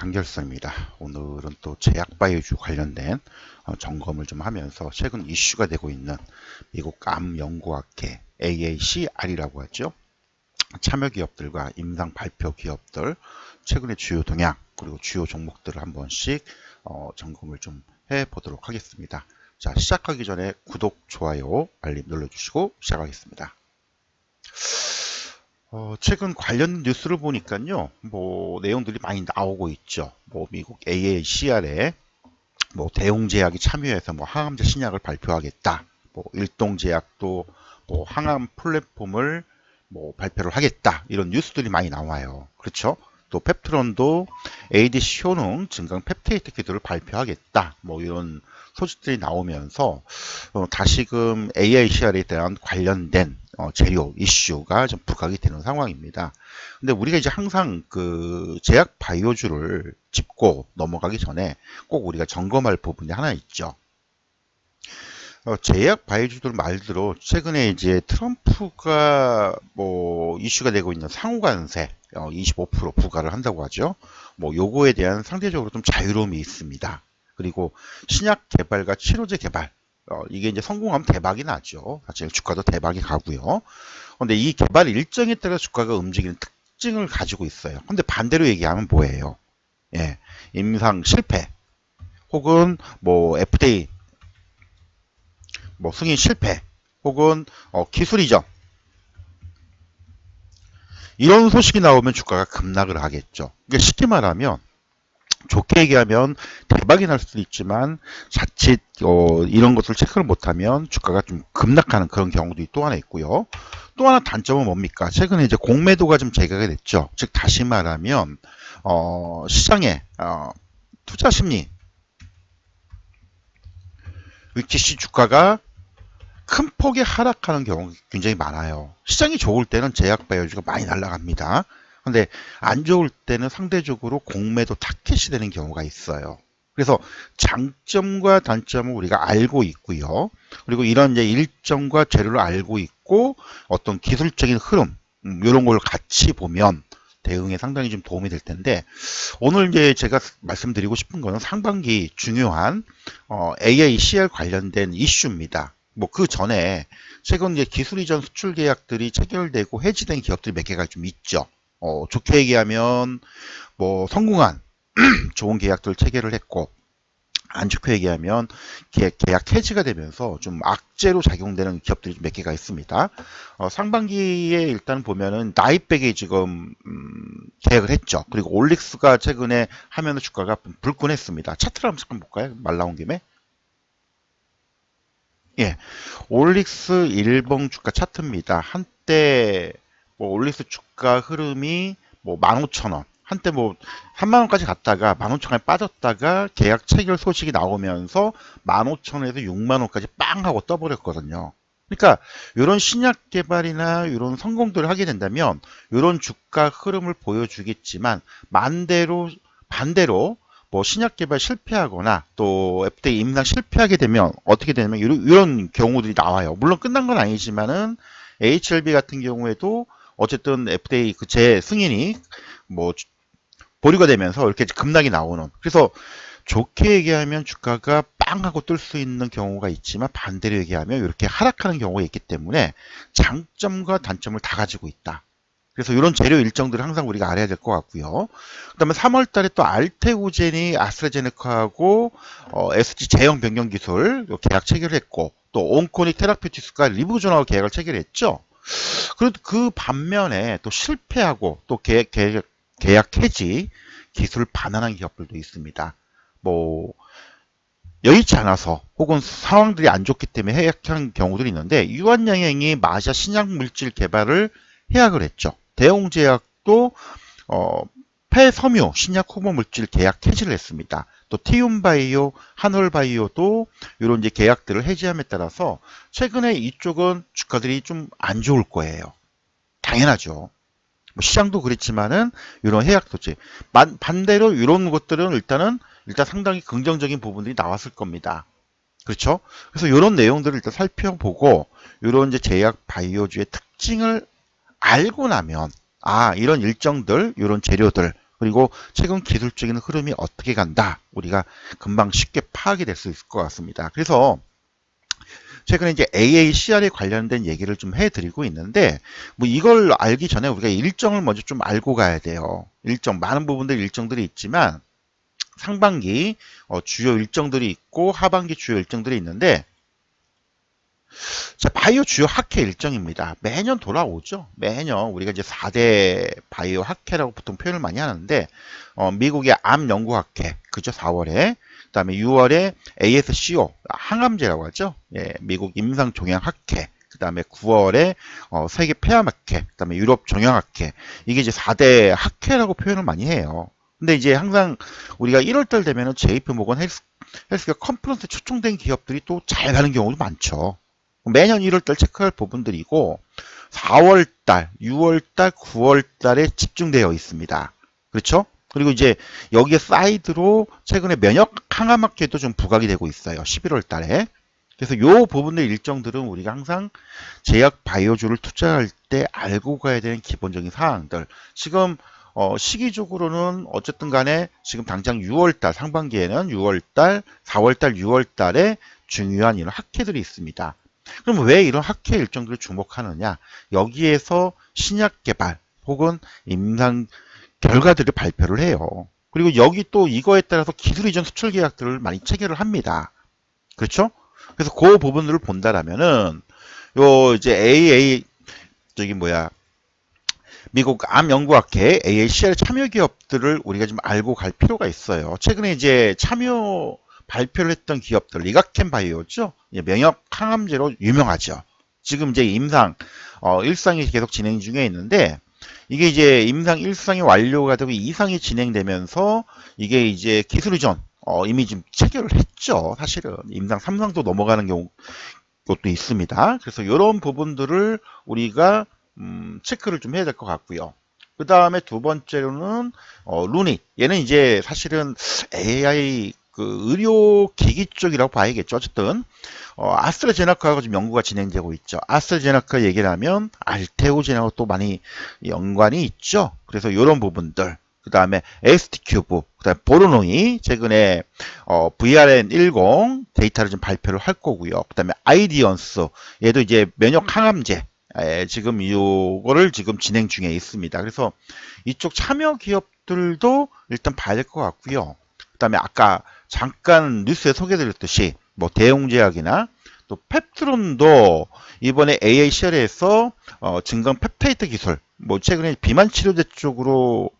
한결성입니다. 오늘은 또 제약바이오주 관련된 어, 점검을 좀 하면서 최근 이슈가 되고 있는 미국 암연구학회 AACR이라고 하죠. 참여 기업들과 임상 발표 기업들 최근의 주요 동향 그리고 주요 종목들을 한 번씩 어, 점검을 좀 해보도록 하겠습니다. 자 시작하기 전에 구독, 좋아요, 알림 눌러주시고 시작하겠습니다. 어, 최근 관련 뉴스를 보니까요, 뭐, 내용들이 많이 나오고 있죠. 뭐, 미국 AACR에 뭐, 대웅제약이 참여해서 뭐, 항암제 신약을 발표하겠다. 뭐, 일동제약도 뭐, 항암 플랫폼을 뭐, 발표를 하겠다. 이런 뉴스들이 많이 나와요. 그렇죠? 또 펩트론도 ADC 효능 증강 펩테이트 기술을 발표하겠다. 뭐 이런 소식들이 나오면서 어, 다시금 AICR에 대한 관련된 어, 재료 이슈가 좀 부각이 되는 상황입니다. 근데 우리가 이제 항상 그 제약 바이오주를 짚고 넘어가기 전에 꼭 우리가 점검할 부분이 하나 있죠. 어, 제약 바이오주들 말대로 최근에 이제 트럼프가 뭐 이슈가 되고 있는 상호관세 어, 25% 부과를 한다고 하죠. 뭐 요거에 대한 상대적으로 좀 자유로움이 있습니다. 그리고 신약 개발과 치료제 개발 어, 이게 이제 성공하면 대박이 나죠. 사실 주가도 대박이 가고요. 근데 이 개발 일정에 따라 주가가 움직이는 특징을 가지고 있어요. 근데 반대로 얘기하면 뭐예요? 예, 임상 실패 혹은 뭐 FDA 뭐 승인 실패 혹은 어, 기술 이전 이런 소식이 나오면 주가가 급락을 하겠죠. 그러니까 쉽게 말하면 좋게 얘기하면 대박이 날 수도 있지만 자칫 어, 이런 것을 체크를 못하면 주가가 좀 급락하는 그런 경우도 또 하나 있고요. 또 하나 단점은 뭡니까? 최근에 이제 공매도가 좀 제거가 됐죠. 즉 다시 말하면 어, 시장에 어, 투자 심리 위키시 주가가 큰 폭의 하락하는 경우가 굉장히 많아요. 시장이 좋을 때는 제약 바이오주가 많이 날아갑니다. 근데 안 좋을 때는 상대적으로 공매도 타켓이 되는 경우가 있어요. 그래서 장점과 단점을 우리가 알고 있고요. 그리고 이런 이제 일정과 재료를 알고 있고 어떤 기술적인 흐름 음, 이런 걸 같이 보면 대응에 상당히 좀 도움이 될 텐데 오늘 이제 제가 말씀드리고 싶은 거는 상반기 중요한 어, AACR 관련된 이슈입니다. 뭐 그 전에 최근 이제 기술 이전 수출 계약들이 체결되고 해지된 기업들이 몇 개가 좀 있죠. 어, 좋게 얘기하면 뭐 성공한 좋은 계약들 체결을 했고 안 좋게 얘기하면 계약, 해지가 되면서 좀 악재로 작용되는 기업들이 몇 개가 있습니다. 어, 상반기에 일단 보면은 나이백이 지금 음, 계약을 했죠. 그리고 올릭스가 최근에 하면은 주가가 불끈했습니다. 차트를 한번 잠깐 볼까요? 말 나온 김에. 예, 올릭스 일봉 주가 차트입니다. 한때 뭐 올릭스 주가 흐름이 뭐 15,000원, 한때 뭐 3만 원까지 갔다가 15,000원에 빠졌다가 계약 체결 소식이 나오면서 15,000원에서 6만 원까지 빵 하고 떠버렸거든요. 그러니까 이런 신약 개발이나 이런 성공들을 하게 된다면 이런 주가 흐름을 보여주겠지만 반대로 반대로 뭐 신약 개발 실패하거나 또 FDA 임상 실패하게 되면 어떻게 되냐면 이런, 이런 경우들이 나와요. 물론 끝난 건 아니지만은 HLB 같은 경우에도 어쨌든 FDA 그재 승인이 뭐 보류가 되면서 이렇게 급락이 나오는 그래서 좋게 얘기하면 주가가 빵 하고 뜰 수 있는 경우가 있지만 반대로 얘기하면 이렇게 하락하는 경우가 있기 때문에 장점과 단점을 다 가지고 있다. 그래서 이런 재료 일정들을 항상 우리가 알아야 될 것 같고요. 그 다음에 3월 달에 또 알테오젠이 아스트라제네카하고 어, SG 제형 변경 기술 계약 체결했고 또 온코닉 테라피티스가 리브존하고 계약을 체결했죠. 그래도 그 반면에 또 실패하고 또 계약, 계약, 계약 해지 기술 반환한 기업들도 있습니다. 뭐 여의치 않아서 혹은 상황들이 안 좋기 때문에 해약한 경우들이 있는데 유한양행이 마샤 신약 물질 개발을 해약을 했죠. 대웅제약도 어, 폐섬유 신약 후보 물질 계약 해지를 했습니다. 또 티움바이오, 한올바이오도 이런 이제 계약들을 해지함에 따라서 최근에 이쪽은 주가들이 좀 안 좋을 거예요. 당연하죠. 뭐 시장도 그렇지만은 이런 해약 조치 반대로 이런 것들은 일단은 일단 상당히 긍정적인 부분들이 나왔을 겁니다. 그렇죠? 그래서 이런 내용들을 일단 살펴보고 이런 이제 제약 바이오주의 특징을 알고 나면 아 이런 일정들 이런 재료들 그리고 최근 기술적인 흐름이 어떻게 간다. 우리가 금방 쉽게 파악이 될 수 있을 것 같습니다. 그래서 최근에 이제 AACR에 관련된 얘기를 좀 해드리고 있는데, 뭐 이걸 알기 전에 우리가 일정을 먼저 좀 알고 가야 돼요. 일정, 많은 부분들 일정들이 있지만, 상반기 어, 주요 일정들이 있고, 하반기 주요 일정들이 있는데, 자, 바이오 주요 학회 일정입니다. 매년 돌아오죠. 매년 우리가 이제 4대 바이오 학회라고 보통 표현을 많이 하는데, 어, 미국의 암 연구 학회, 그죠? 4월에. 그 다음에 6월에 ASCO, 항암제라고 하죠. 예, 미국 임상 종양 학회. 그 다음에 9월에 어, 세계 폐암 학회, 그 다음에 유럽 종양 학회. 이게 이제 4대 학회라고 표현을 많이 해요. 근데 이제 항상 우리가 1월달 되면은 JP 모건 헬스, 헬스케어 컨퍼런스 초청된 기업들이 또 잘 가는 경우도 많죠. 매년 1월달 체크할 부분들이고 4월달, 6월달, 9월달에 집중되어 있습니다. 그렇죠? 그리고 이제 여기에 사이드로 최근에 면역 항암학회도 좀 부각이 되고 있어요. 11월 달에. 그래서 요 부분의 일정들은 우리가 항상 제약 바이오주를 투자할 때 알고 가야 되는 기본적인 사항들. 지금 어, 시기적으로는 어쨌든 간에 지금 당장 6월달 상반기에는 6월달, 4월달, 6월달에 중요한 이런 학회들이 있습니다. 그럼 왜 이런 학회 일정들을 주목하느냐? 여기에서 신약 개발 혹은 임상 결과들을 발표를 해요. 그리고 여기 또 이거에 따라서 기술 이전 수출 계약들을 많이 체결을 합니다. 그렇죠? 그래서 그 부분들을 본다라면은 요 이제 AA 저기 뭐야 미국 암연구학회 AACR 참여 기업들을 우리가 좀 알고 갈 필요가 있어요. 최근에 이제 참여 발표를 했던 기업들 리가켄 바이오죠. 명역 항암제로 유명하죠. 지금 이제 임상 어, 일상이 계속 진행 중에 있는데 이게 이제 임상 1상이 완료가 되고 2상이 진행되면서 이게 이제 기술 이전 어, 이미 지금 체결을 했죠. 사실은 임상 3상도 넘어가는 경우 것도 있습니다. 그래서 이런 부분들을 우리가 음, 체크를 좀 해야 될 것 같고요. 그 다음에 두 번째로는 어, 루닛 얘는 이제 사실은 AI 그 의료 기기 쪽이라고 봐야겠죠. 어쨌든 어, 아스트라제네카하고 지금 연구가 진행되고 있죠. 아스트라제네카 얘기를 하면 알테오젠하고 또 많이 연관이 있죠. 그래서 이런 부분들 그 다음에 ST큐브, 그 다음에 보르노이 최근에 어, VRN10 데이터를 좀 발표를 할 거고요. 그 다음에 아이디언스 얘도 이제 면역 항암제 에, 지금 이거를 지금 진행 중에 있습니다. 그래서 이쪽 참여 기업들도 일단 봐야 될 것 같고요. 그 다음에 아까 잠깐 뉴스에 소개드렸듯이 뭐 대용제약이나 또 펩트론도 이번에 AACR에서 어, 증강 펩타이트 기술 뭐 최근에 비만 치료제 쪽으로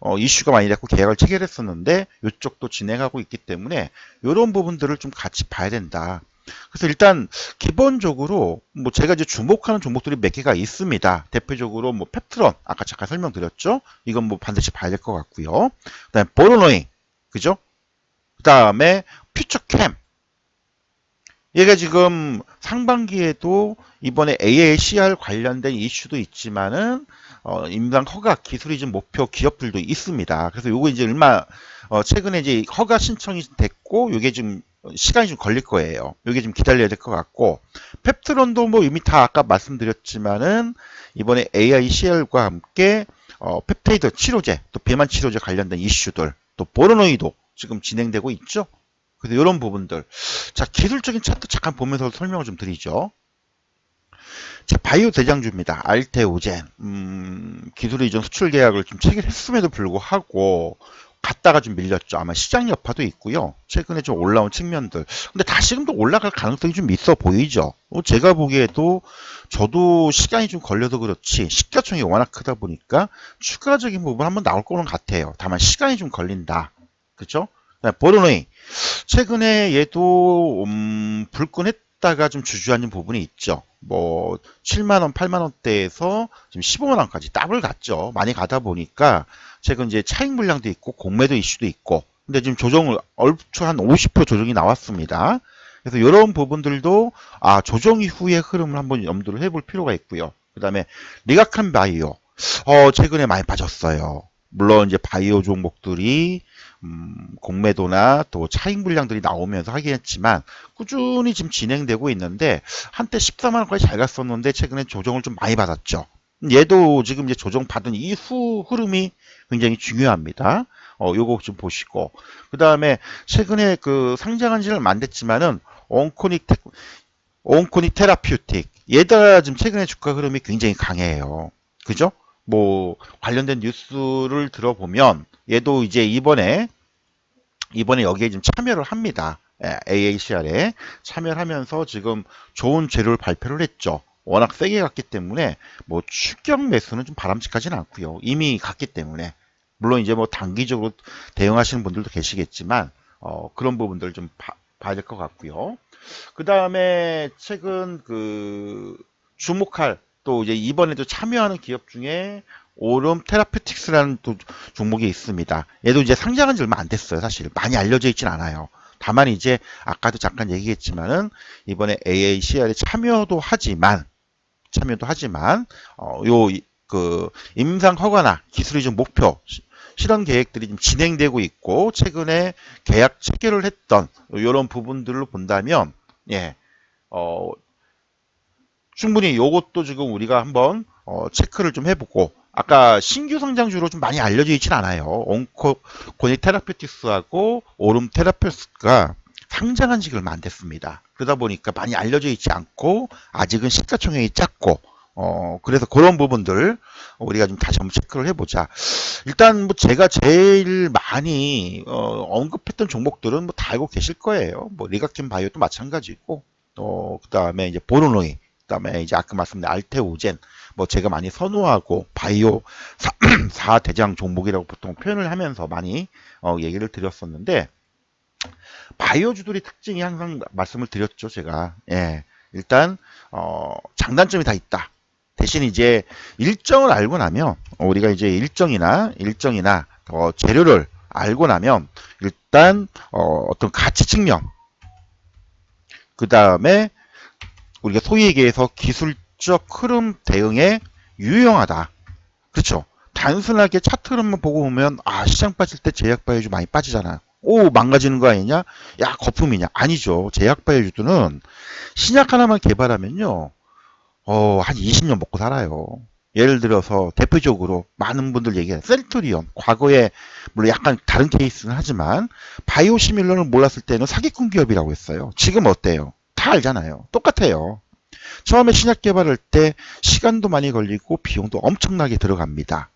어, 이슈가 많이 됐고 계약을 체결했었는데 이쪽도 진행하고 있기 때문에 이런 부분들을 좀 같이 봐야 된다. 그래서 일단 기본적으로 뭐 제가 이제 주목하는 종목들이 몇 개가 있습니다. 대표적으로 뭐 펩트론 아까 잠깐 설명드렸죠. 이건 뭐 반드시 봐야 될 것 같고요. 그다음에 보로노이 그죠? 그 다음에 퓨처캠 얘가 지금 상반기에도 이번에 AACR 관련된 이슈도 있지만은 어, 임상 허가 기술 이전 목표 기업들도 있습니다. 그래서 요거 이제 얼마 어, 최근에 이제 허가 신청이 됐고 요게 좀 시간이 좀 걸릴 거예요. 요게 좀 기다려야 될 것 같고 펩트론도 뭐 이미 다 아까 말씀드렸지만은 이번에 AICR과 함께 어, 펩테이드 치료제 또 비만 치료제 관련된 이슈들 또 보르노이도 지금 진행되고 있죠. 그래서 이런 부분들. 자, 기술적인 차트 잠깐 보면서 설명을 좀 드리죠. 자, 바이오 대장주입니다. 알테오젠. 음, 기술 이전 수출 계약을 좀 체결했음에도 불구하고 갔다가 좀 밀렸죠. 아마 시장 여파도 있고요. 최근에 좀 올라온 측면들. 근데 다시금도 올라갈 가능성이 좀 있어 보이죠. 어, 제가 보기에도 저도 시간이 좀 걸려도 그렇지 시가총이 워낙 크다 보니까 추가적인 부분 한번 나올 거는 같아요. 다만 시간이 좀 걸린다. 그렇죠? 보르노이 최근에 얘도 음, 불끈했다가 좀 주저앉은 부분이 있죠. 뭐 7만 원, 8만 원대에서 지금 15만 원까지 더블 갔죠. 많이 가다 보니까 최근 이제 차익 물량도 있고 공매도 이슈도 있고 근데 지금 조정을 얼추 한 50% 조정이 나왔습니다. 그래서 이런 부분들도 아 조정 이후의 흐름을 한번 염두를 해볼 필요가 있고요. 그 다음에 리가칸 바이오 어 최근에 많이 빠졌어요. 물론 이제 바이오 종목들이 음, 공매도나 또 차익 물량들이 나오면서 하긴 했지만 꾸준히 지금 진행되고 있는데 한때 14만 원까지 잘 갔었는데 최근에 조정을 좀 많이 받았죠. 얘도 지금 이제 조정 받은 이후 흐름이 굉장히 중요합니다. 어, 요거 좀 보시고. 그 다음에 최근에 그 상장한 지는 안 됐지만은 온코닉 테, 온코닉 테라퓨틱. 얘가 지금 최근에 주가 흐름이 굉장히 강해요. 그죠? 뭐 관련된 뉴스를 들어보면 얘도 이제 이번에 이번에 여기에 지금 참여를 합니다. 예, AACR에 참여를 하면서 지금 좋은 재료를 발표를 했죠. 워낙 세게 갔기 때문에 뭐 추격 매수는 좀 바람직하지는 않고요. 이미 갔기 때문에 물론 이제 뭐 단기적으로 대응하시는 분들도 계시겠지만 어, 그런 부분들 좀 봐, 봐야 될 것 같고요. 그 다음에 최근 그 주목할 또 이제 이번에도 참여하는 기업 중에 오름 테라피틱스라는 또 종목이 있습니다. 얘도 이제 상장한 지 얼마 안 됐어요. 사실 많이 알려져 있진 않아요. 다만 이제 아까도 잠깐 얘기했지만은 이번에 AACR에 참여도 하지만 참여도 하지만 어요 그 임상 허가나 기술이 좀 목표 시- 실현 계획들이 좀 진행되고 있고 최근에 계약 체결을 했던 이런 부분들로 본다면 예. 어 충분히 요것도 지금 우리가 한번 어, 체크를 좀 해보고 아까 신규 성장주로 좀 많이 알려져 있진 않아요. 온코 고닉 테라피티스하고 오름 테라피스가 상장한 지가 얼마 안 됐습니다. 그러다 보니까 많이 알려져 있지 않고 아직은 시가총액이 작고 어 그래서 그런 부분들 우리가 좀 다시 한번 체크를 해보자. 일단 뭐 제가 제일 많이 어, 언급했던 종목들은 뭐 다 알고 계실 거예요. 뭐 리가킨 바이오도 마찬가지고 또 그다음에 이제 보르노이 그다음에 이제 아까 말씀드린 알테오젠 뭐 제가 많이 선호하고 바이오 4, 대장 종목이라고 보통 표현을 하면서 많이 어, 얘기를 드렸었는데 바이오주들이 특징이 항상 말씀을 드렸죠 제가. 예. 일단 어, 장단점이 다 있다. 대신 이제 일정을 알고 나면 우리가 이제 일정이나 일정이나 어, 재료를 알고 나면 일단 어, 어떤 가치 측면 그 다음에 우리가 소위 얘기해서 기술적 흐름 대응에 유용하다. 그렇죠. 단순하게 차트 흐름만 보고 보면 아 시장 빠질 때 제약 바이오주 많이 빠지잖아. 오 망가지는 거 아니냐? 야 거품이냐? 아니죠. 제약 바이오주들은 신약 하나만 개발하면요. 어, 한 20년 먹고 살아요. 예를 들어서 대표적으로 많은 분들 얘기해요. 셀트리온 과거에 물론 약간 다른 케이스는 하지만 바이오시밀러를 몰랐을 때는 사기꾼 기업이라고 했어요. 지금 어때요? 다 알잖아요. 똑같아요. 처음에 신약 개발할 때 시간도 많이 걸리고 비용도 엄청나게 들어갑니다.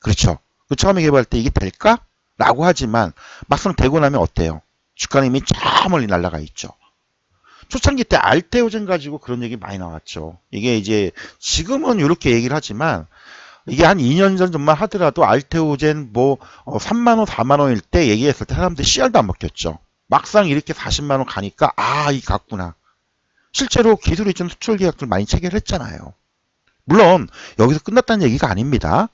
그렇죠. 그 처음에 개발할 때 이게 될까? 라고 하지만 막상 되고 나면 어때요? 주가는 이미 저 멀리 날아가 있죠. 초창기 때 알테오젠 가지고 그런 얘기 많이 나왔죠. 이게 이제 지금은 이렇게 얘기를 하지만 이게 한 2년 전만 하더라도 알테오젠 뭐 3만원, 4만원일 때 얘기했을 때 사람들이 씨알도 안 먹혔죠. 막상 이렇게 40만원 가니까 아, 이 같구나. 실제로 기술 이전 수출 계약들 많이 체결했잖아요. 물론 여기서 끝났다는 얘기가 아닙니다.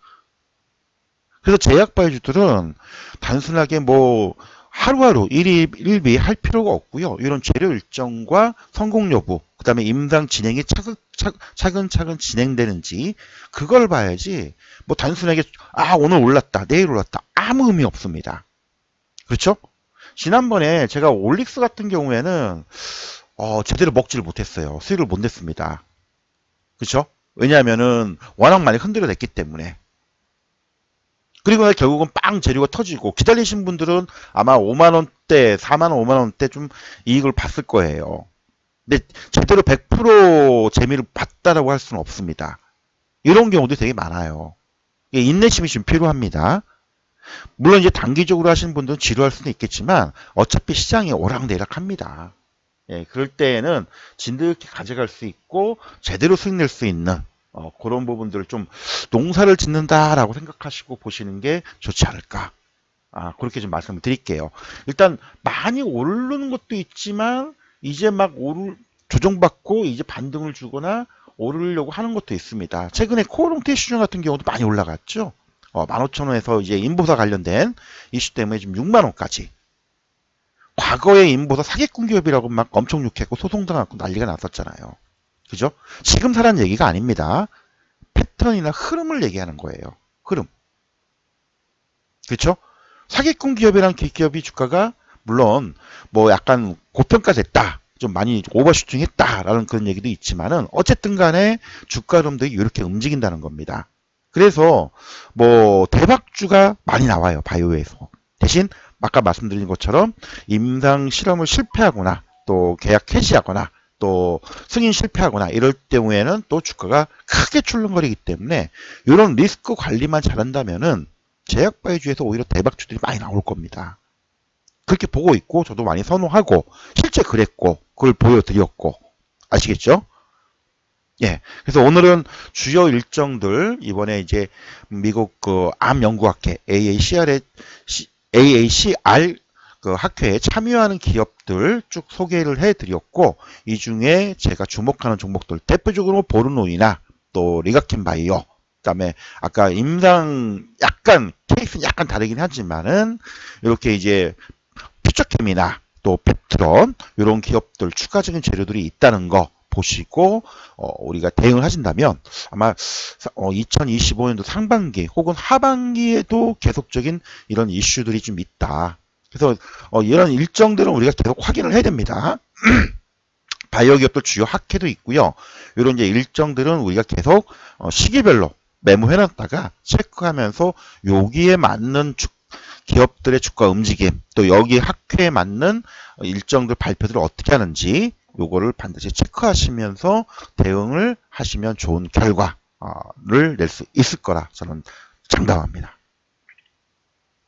그래서 제약 바이오주들은 단순하게 뭐 하루하루 일이 일비 할 필요가 없고요. 이런 재료 일정과 성공 여부, 그 다음에 임상 진행이 차근, 차근 차근 진행되는지 그걸 봐야지 뭐 단순하게 아 오늘 올랐다 내일 올랐다 아무 의미 없습니다. 그렇죠? 지난번에 제가 올릭스 같은 경우에는 어, 제대로 먹지를 못했어요. 수익을 못 냈습니다. 그렇죠? 왜냐하면은 워낙 많이 흔들어냈기 때문에. 그리고 결국은 빵 재료가 터지고 기다리신 분들은 아마 5만 원대, 4만 원, 5만 원대 좀 이익을 봤을 거예요. 근데 제대로 100% 재미를 봤다라고 할 수는 없습니다. 이런 경우도 되게 많아요. 인내심이 좀 필요합니다. 물론 이제 단기적으로 하시는 분들은 지루할 수는 있겠지만 어차피 시장이 오락내락합니다. 예, 그럴 때에는 진득히 가져갈 수 있고 제대로 수익 낼 수 있는 어, 그런 부분들을 좀 농사를 짓는다라고 생각하시고 보시는 게 좋지 않을까. 아, 그렇게 좀 말씀을 드릴게요. 일단 많이 오르는 것도 있지만 이제 막 오르 조정받고 이제 반등을 주거나 오르려고 하는 것도 있습니다. 최근에 코오롱테 시중 같은 경우도 많이 올라갔죠. 어, 15,000원에서 이제 인보사 관련된 이슈 때문에 지금 6만 원까지. 과거에 인보사 사기꾼 기업이라고 막 엄청 욕했고 소송당하고 난리가 났었잖아요. 그죠? 지금 사라는 얘기가 아닙니다. 패턴이나 흐름을 얘기하는 거예요. 흐름. 그렇죠? 사기꾼 기업이란 기업이 주가가 물론 뭐 약간 고평가됐다. 좀 많이 오버슈팅 했다라는 그런 얘기도 있지만은 어쨌든 간에 주가 흐름들이 이렇게 움직인다는 겁니다. 그래서 뭐 대박주가 많이 나와요. 바이오에서. 대신 아까 말씀드린 것처럼 임상 실험을 실패하거나 또 계약 해지하거나 또 승인 실패하거나 이럴 경우에는 또 주가가 크게 출렁거리기 때문에 이런 리스크 관리만 잘한다면은 제약 바이오주에서 오히려 대박주들이 많이 나올 겁니다. 그렇게 보고 있고 저도 많이 선호하고 실제 그랬고 그걸 보여드렸고 아시겠죠? 예. 그래서 오늘은 주요 일정들 이번에 이제 미국 그 암 연구학회 AACR에 AACR 그 학회에 참여하는 기업들 쭉 소개를 해드렸고 이 중에 제가 주목하는 종목들 대표적으로 보르노이나 또 리가킨 바이오 그다음에 아까 임상 약간 케이스는 약간 다르긴 하지만은 이렇게 이제 퓨처캠이나 또 펩트론 이런 기업들 추가적인 재료들이 있다는 거 보시고 어, 우리가 대응을 하신다면 아마 2025년도 상반기 혹은 하반기에도 계속적인 이런 이슈들이 좀 있다. 그래서 어, 이런 일정들은 우리가 계속 확인을 해야 됩니다. 바이오 기업들 주요 학회도 있고요. 이런 이제 일정들은 우리가 계속 어, 시기별로 메모해놨다가 체크하면서 여기에 맞는 주, 기업들의 주가 움직임 또 여기 학회에 맞는 일정들 발표들을 어떻게 하는지 요거를 반드시 체크하시면서 대응을 하시면 좋은 결과를 낼 수 있을 거라 저는 장담합니다.